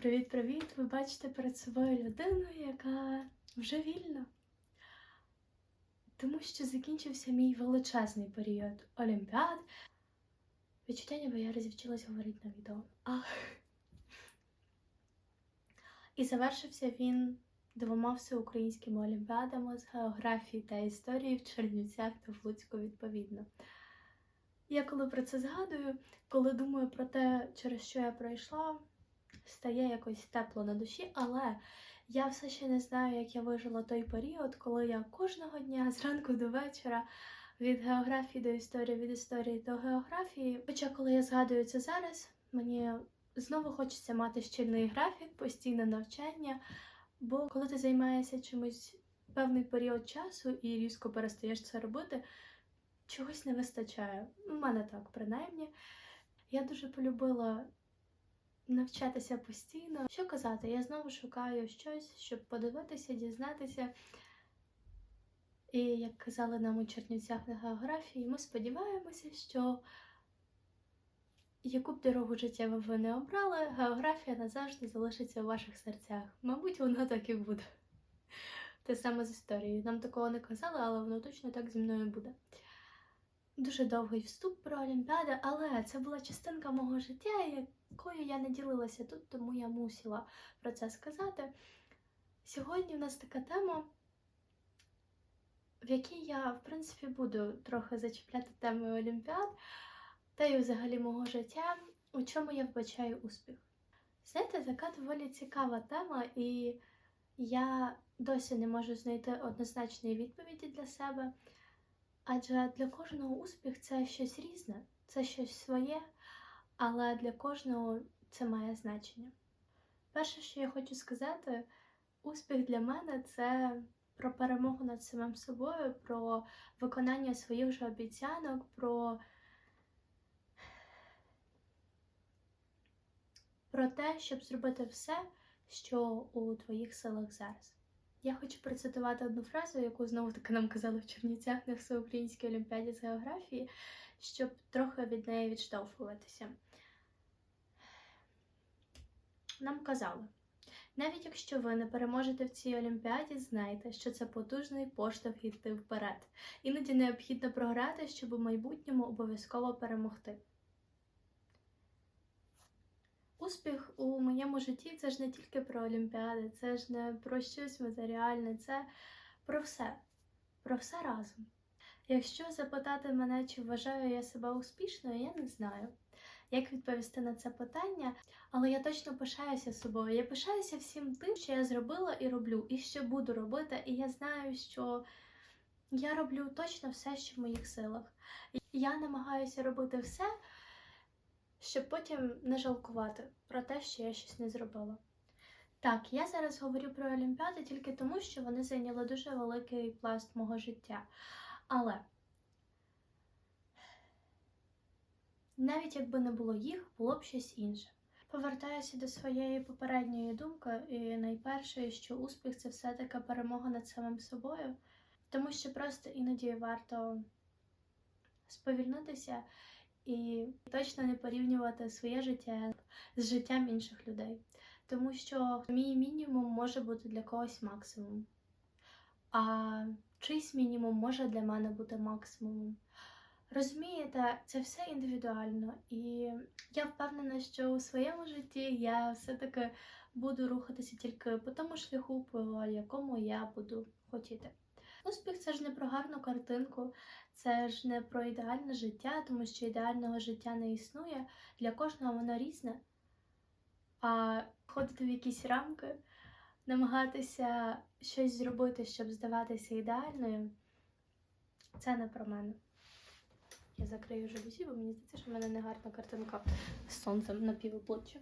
Привіт-привіт! Ви бачите перед собою людину, яка вже вільна. Тому що закінчився мій величезний період олімпіад. Відчуття, ніби я розвчилась говорити на відео. А... І завершився він двома всеукраїнськими олімпіадами з географії та історії в Чернівцях та в Луцьку відповідно. Я коли про це згадую, коли думаю про те, через що я пройшла, стає якось тепло на душі, але я все ще не знаю, як я вижила той період, коли я кожного дня зранку до вечора від географії до історії, від історії до географії. Хоча, коли я згадую це зараз, мені знову хочеться мати щільний графік, постійне навчання. Бо коли ти займаєшся чимось певний період часу і різко перестаєш це робити, чогось не вистачає. У мене так, принаймні. Я дуже полюбила навчатися постійно. Що казати, я знову шукаю щось, щоб подивитися, дізнатися. І як казали нам у Чернівцях на географії, ми сподіваємося, що яку б дорогу життєву ви не обрали, географія назавжди залишиться у ваших серцях. Мабуть, воно так і буде. Те саме з історією. Нам такого не казали, але воно точно так зі мною буде. Дуже довгий вступ про Олімпіади, але це була частинка мого життя, якою я не ділилася тут, тому я мусила про це сказати. Сьогодні у нас така тема, в якій я, в принципі, буду трохи зачіпляти теми Олімпіад та й взагалі мого життя, у чому я вбачаю успіх. Знаєте, така доволі цікава тема, і я досі не можу знайти однозначної відповіді для себе. Адже для кожного успіх це щось різне, це щось своє, але для кожного це має значення. Перше, що я хочу сказати, успіх для мене це про перемогу над самим собою, про виконання своїх же обіцянок, про про те, щоб зробити все, що у твоїх силах зараз. Я хочу процитувати одну фразу, яку знову таки нам казали в Чернівцях на всеукраїнській олімпіаді з географії, щоб трохи від неї відштовхуватися. Нам казали, навіть якщо ви не переможете в цій олімпіаді, знайте, що це потужний поштовх йти вперед. Іноді необхідно програти, щоб у майбутньому обов'язково перемогти. Успіх у моєму житті це ж не тільки про Олімпіади, це ж не про щось матеріальне, це про все, про все разом. Якщо запитати мене, чи вважаю я себе успішною, я не знаю, як відповісти на це питання, але я точно пишаюся собою. Я пишаюся всім тим, що я зробила і роблю, і що буду робити, і я знаю, що я роблю точно все, що в моїх силах. Я намагаюся робити все щоб потім не жалкувати про те, що я щось не зробила. Так, я зараз говорю про Олімпіади тільки тому, що вони зайняли дуже великий пласт мого життя. Але навіть якби не було їх, було б щось інше. Повертаюся до своєї попередньої думки, і найперше, що успіх це все-таки перемога над самим собою, тому що просто іноді варто сповільнитися і точно не порівнювати своє життя з життям інших людей. Тому що мій мінімум може бути для когось максимум, а чийсь мінімум може для мене бути максимумом. Розумієте, це все індивідуально, і я впевнена, що у своєму житті я все-таки буду рухатися тільки по тому шляху, по якому я буду хотіти. Успіх це ж не про гарну картинку, це ж не про ідеальне життя, тому що ідеального життя не існує. Для кожного воно різне. А ходити в якісь рамки, намагатися щось зробити, щоб здаватися ідеальною, це не про мене. Я закрию жалюзі, бо мені здається, що в мене не гарна картинка з сонцем на півобличчя.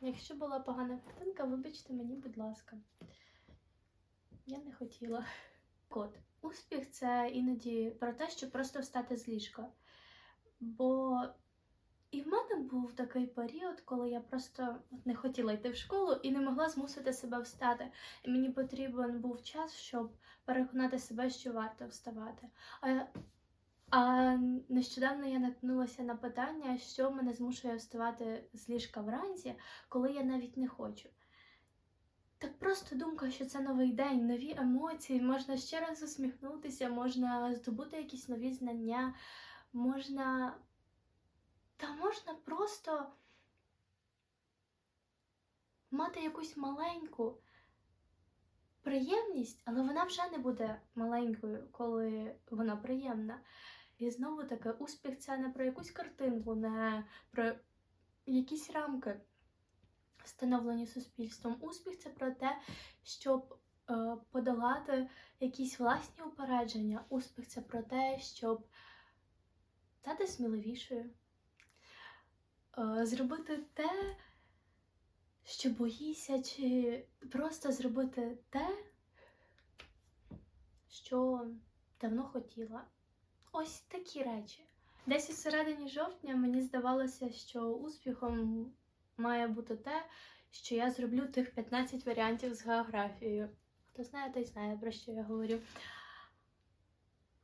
Якщо була погана картинка, вибачте мені, будь ласка. Я не хотіла. От, успіх це іноді про те, щоб просто встати з ліжка. Бо і в мене був такий період, коли я просто не хотіла йти в школу і не могла змусити себе встати. І мені потрібен був час, щоб переконати себе, що варто вставати. А А нещодавно я наткнулася на питання, що мене змушує вставати з ліжка вранці, коли я навіть не хочу. Так просто думка, що це новий день, нові емоції, можна ще раз усміхнутися, можна здобути якісь нові знання, можна. Та можна просто мати якусь маленьку приємність, але вона вже не буде маленькою, коли вона приємна. І знову таки, успіх це не про якусь картинку, не про якісь рамки, встановлені суспільством. Успіх це про те, щоб е, подолати якісь власні упередження. Успіх це про те, щоб стати сміливішою, е, зробити те, що боїся, чи просто зробити те, що давно хотіла. Ось такі речі. Десь у середині жовтня мені здавалося, що успіхом має бути те, що я зроблю тих 15 варіантів з географією. Хто знає, той знає, про що я говорю.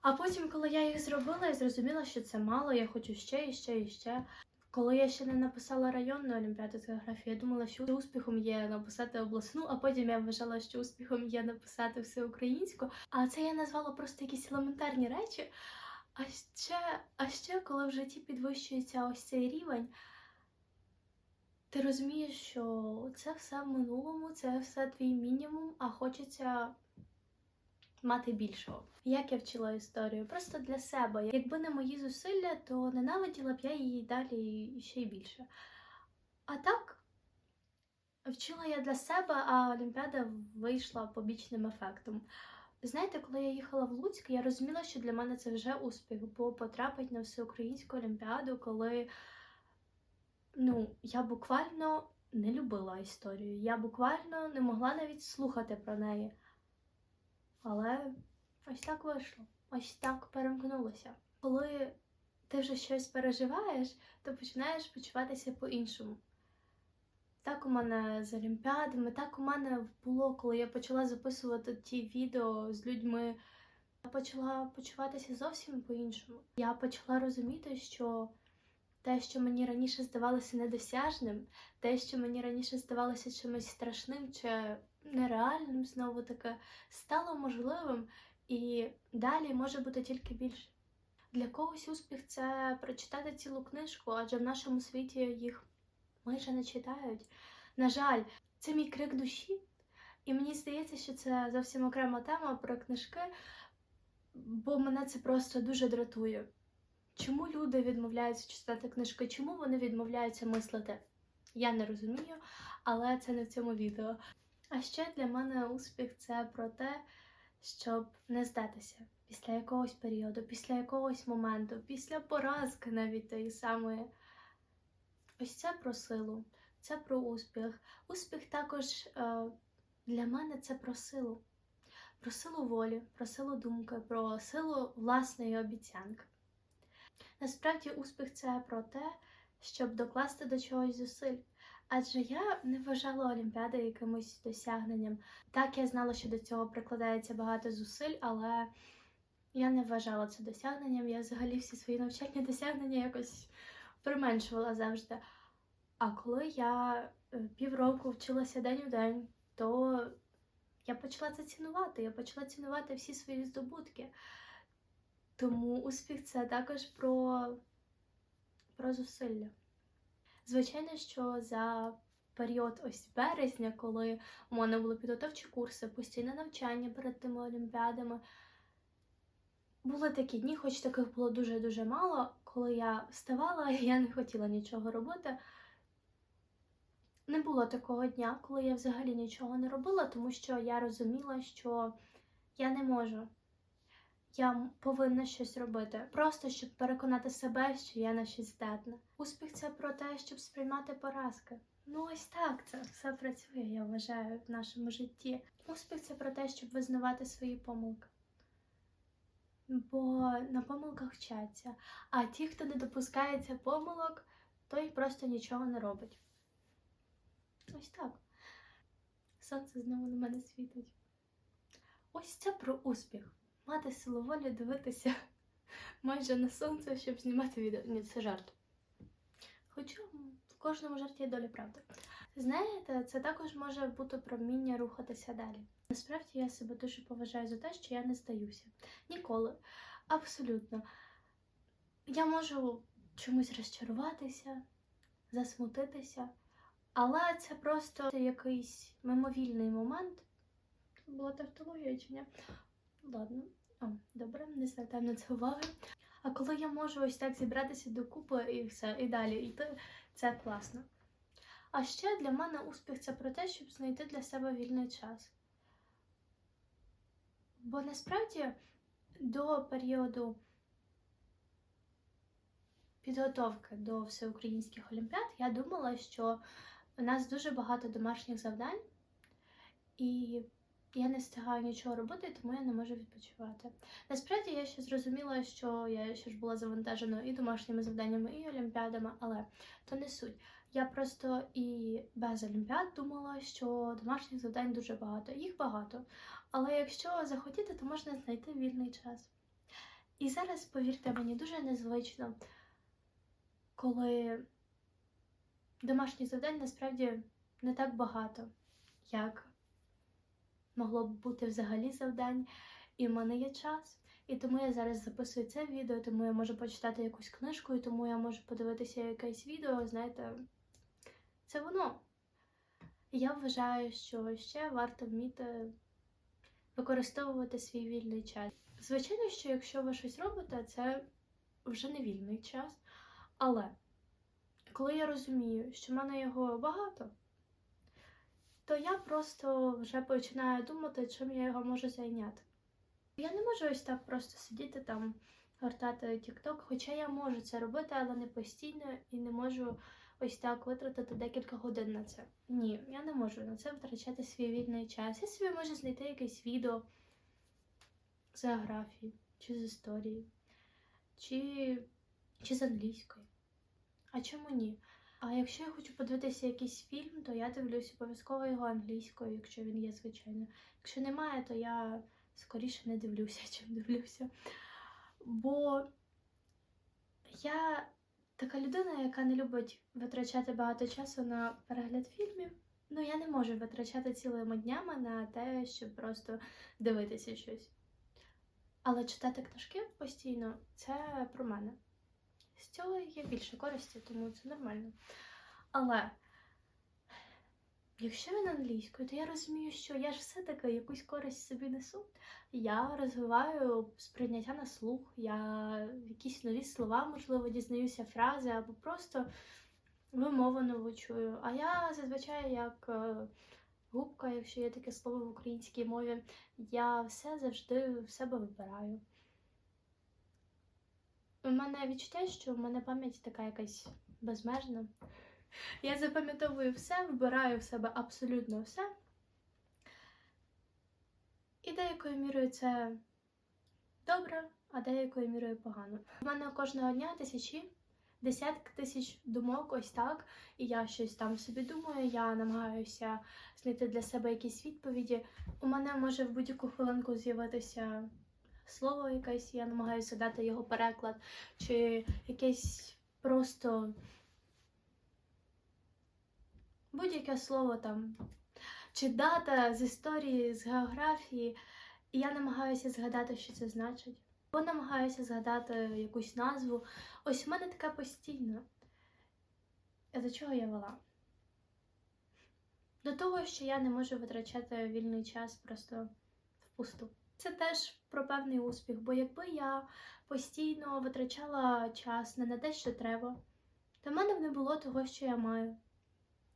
А потім, коли я їх зробила, я зрозуміла, що це мало, я хочу ще і ще і ще. Коли я ще не написала районну олімпіаду з географії, я думала, що успіхом є написати обласну, а потім я вважала, що успіхом є написати всеукраїнську. А це я назвала просто якісь елементарні речі. А ще, а ще, коли в житті підвищується ось цей рівень, ти розумієш, що це все в минулому, це все твій мінімум, а хочеться мати більшого. Як я вчила історію? Просто для себе. Якби не мої зусилля, то ненавиділа б я її далі ще й більше. А так, вчила я для себе, а Олімпіада вийшла побічним ефектом. Знаєте, коли я їхала в Луцьк, я розуміла, що для мене це вже успіх, бо потрапити на всеукраїнську олімпіаду, коли ну, я буквально не любила історію. Я буквально не могла навіть слухати про неї. Але ось так вийшло, ось так перемкнулося. Коли ти вже щось переживаєш, то починаєш почуватися по-іншому. Так у мене з Олімпіадами, так у мене було, коли я почала записувати ті відео з людьми. Я почала почуватися зовсім по-іншому. Я почала розуміти, що те, що мені раніше здавалося недосяжним, те, що мені раніше здавалося чимось страшним чи нереальним, знову таки, стало можливим і далі може бути тільки більше. Для когось успіх це прочитати цілу книжку, адже в нашому світі їх майже не читають. На жаль, це мій крик душі, і мені здається, що це зовсім окрема тема про книжки, бо мене це просто дуже дратує. Чому люди відмовляються читати книжки? Чому вони відмовляються мислити? Я не розумію, але це не в цьому відео. А ще для мене успіх це про те, щоб не здатися після якогось періоду, після якогось моменту, після поразки навіть тої самої. Ось це про силу, це про успіх. Успіх також е, для мене це про силу, про силу волі, про силу думки, про силу власної обіцянки. Насправді, успіх це про те, щоб докласти до чогось зусиль. Адже я не вважала Олімпіади якимось досягненням. Так, я знала, що до цього прикладається багато зусиль, але я не вважала це досягненням. Я взагалі всі свої навчальні досягнення якось применшувала завжди. А коли я е, півроку вчилася день у день, то я почала це цінувати. Я почала цінувати всі свої здобутки. Тому успіх це також про, про зусилля. Звичайно, що за період ось березня, коли у мене були підготовчі курси, постійне навчання перед тими олімпіадами, були такі дні, хоч таких було дуже-дуже мало, коли я вставала я не хотіла нічого робити. Не було такого дня, коли я взагалі нічого не робила, тому що я розуміла, що я не можу. Я повинна щось робити, просто щоб переконати себе, що я на щось здатна. Успіх це про те, щоб сприймати поразки. Ну ось так це все працює, я вважаю, в нашому житті. Успіх це про те, щоб визнавати свої помилки. Бо на помилках вчаться. А ті, хто не допускається помилок, той просто нічого не робить. Ось так. Сонце знову на мене світить. Ось це про успіх. Мати силу волі дивитися майже на сонце, щоб знімати відео. Ні, це жарт. Хоча в кожному жарті є доля правди. Знаєте, це також може бути про вміння рухатися далі. Насправді я себе дуже поважаю за те, що я не здаюся. Ніколи. Абсолютно. Я можу чомусь розчаруватися, засмутитися, але це просто якийсь мимовільний момент. Була тавтологія чи ні? Ладно, О, добре, не звертаємо на це уваги. А коли я можу ось так зібратися докупи і все, і далі йти, це класно. А ще для мене успіх це про те, щоб знайти для себе вільний час. Бо насправді до періоду підготовки до всеукраїнських олімпіад я думала, що у нас дуже багато домашніх завдань, і я не встигаю нічого робити, тому я не можу відпочивати. Насправді я ще зрозуміла, що я ще ж була завантажена і домашніми завданнями, і олімпіадами, але то не суть. Я просто і без олімпіад думала, що домашніх завдань дуже багато. Їх багато. Але якщо захотіти, то можна знайти вільний час. І зараз, повірте мені, дуже незвично, коли домашніх завдань насправді не так багато, як могло б бути взагалі завдань, і в мене є час. І тому я зараз записую це відео, тому я можу почитати якусь книжку, і тому я можу подивитися якесь відео, знаєте, це воно. Я вважаю, що ще варто вміти використовувати свій вільний час. Звичайно, що якщо ви щось робите, це вже не вільний час. Але коли я розумію, що в мене його багато, то я просто вже починаю думати, чим я його можу зайняти. Я не можу ось так просто сидіти там, гортати TikTok, хоча я можу це робити, але не постійно і не можу ось так витратити декілька годин на це. Ні, я не можу на це витрачати свій вільний час. Я собі можу знайти якесь відео з географії, чи з історії, чи, чи з англійської. А чому ні? А якщо я хочу подивитися якийсь фільм, то я дивлюсь обов'язково його англійською, якщо він є, звичайно. Якщо немає, то я скоріше не дивлюся, чим дивлюся. Бо я така людина, яка не любить витрачати багато часу на перегляд фільмів. Ну, я не можу витрачати цілими днями на те, щоб просто дивитися щось. Але читати книжки постійно це про мене. З цього є більше користі, тому це нормально. Але якщо він англійською, то я розумію, що я ж все-таки якусь користь собі несу. Я розвиваю сприйняття на слух, я якісь нові слова, можливо, дізнаюся фрази або просто вимову нову чую. А я зазвичай як е, губка, якщо є таке слово в українській мові, я все завжди в себе вибираю. У мене відчуття, що в мене пам'ять така якась безмежна. Я запам'ятовую все, вбираю в себе абсолютно все. І деякою мірою це добре, а деякою мірою погано. У мене кожного дня тисячі, десятки тисяч думок, ось так. І я щось там собі думаю, я намагаюся знайти для себе якісь відповіді. У мене може в будь-яку хвилинку з'явитися слово якесь, я намагаюся дати його переклад, чи якесь просто будь-яке слово там, чи дата з історії, з географії, і я намагаюся згадати, що це значить. Бо намагаюся згадати якусь назву. Ось у мене таке постійно. А до чого я вела? До того, що я не можу витрачати вільний час просто впусту. Це теж про певний успіх, бо якби я постійно витрачала час не на те, що треба, то в мене б не було того, що я маю,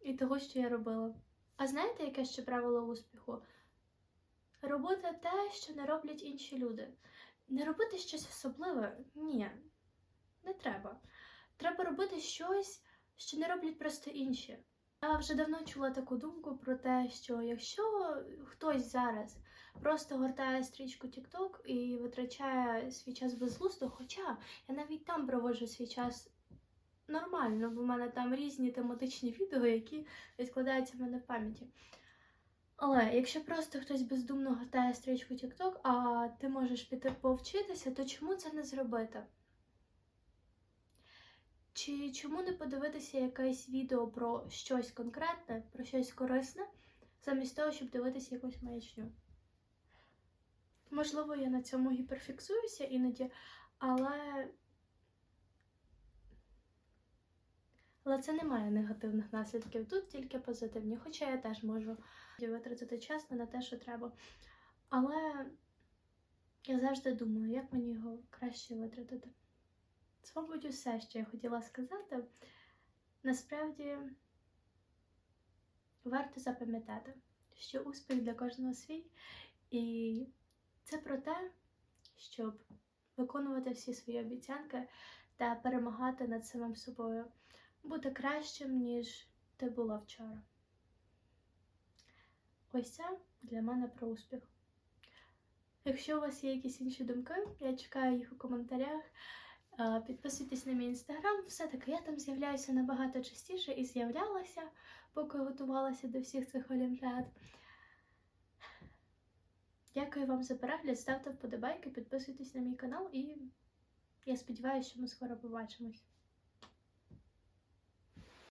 і того, що я робила. А знаєте, яке ще правило успіху? Робити те, що не роблять інші люди. Не робити щось особливе ні, не треба. Треба робити щось, що не роблять просто інші. Я вже давно чула таку думку про те, що якщо хтось зараз просто гортає стрічку TikTok і витрачає свій час безглуздо, хоча я навіть там проводжу свій час нормально, бо в мене там різні тематичні відео, які відкладаються в мене в пам'яті. Але якщо просто хтось бездумно гортає стрічку TikTok, а ти можеш піти повчитися, то чому це не зробити? Чи чому не подивитися якесь відео про щось конкретне, про щось корисне, замість того, щоб дивитися якусь маячню? Можливо, я на цьому гіперфіксуюся іноді, але. Але це не має негативних наслідків. Тут тільки позитивні. Хоча я теж можу витратити час на те, що треба. Але я завжди думаю, як мені його краще витратити. Це, мабуть, усе, що я хотіла сказати. Насправді варто запам'ятати, що успіх для кожного свій, і це про те, щоб виконувати всі свої обіцянки та перемагати над самим собою, бути кращим, ніж ти була вчора. Ось це для мене про успіх. Якщо у вас є якісь інші думки, я чекаю їх у коментарях. Е, Підписуйтесь на мій інстаграм, все-таки я там з'являюся набагато частіше і з'являлася, поки готувалася до всіх цих олімпіад. Дякую вам за перегляд, ставте вподобайки, підписуйтесь на мій канал і я сподіваюся, що ми скоро побачимось.